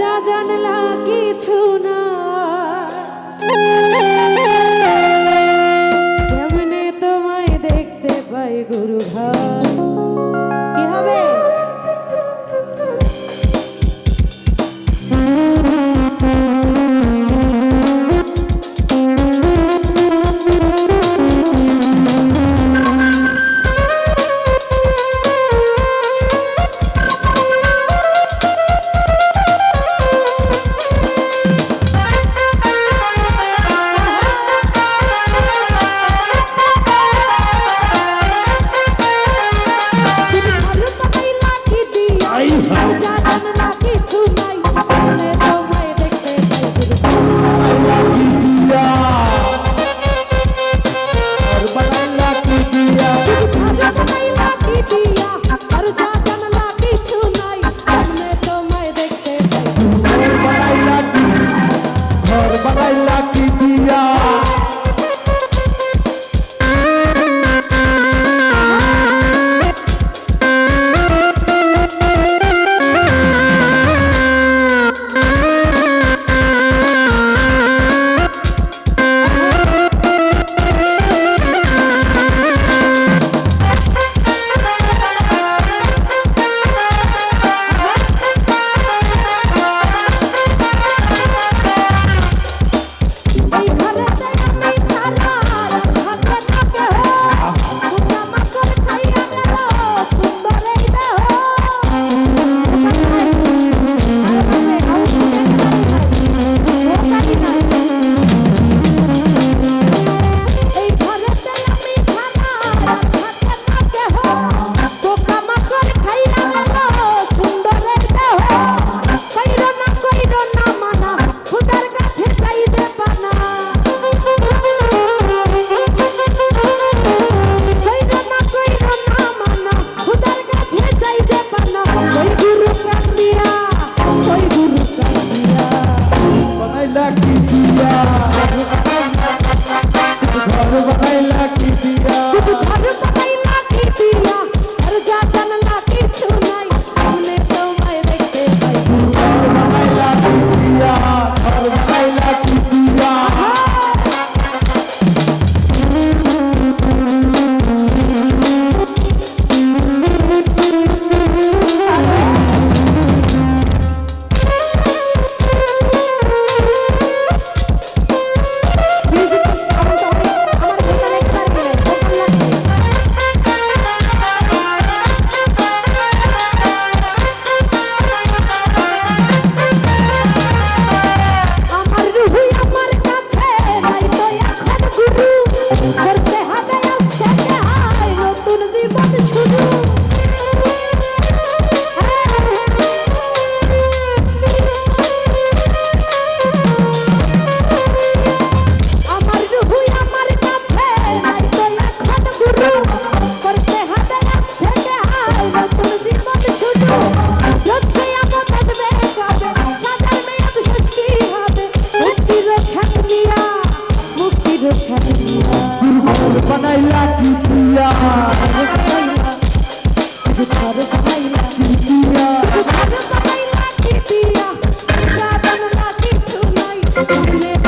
যা জানলা কিছু না। কেমনে তোমায় দেখতে পাই গুরু ভাই। Thank you.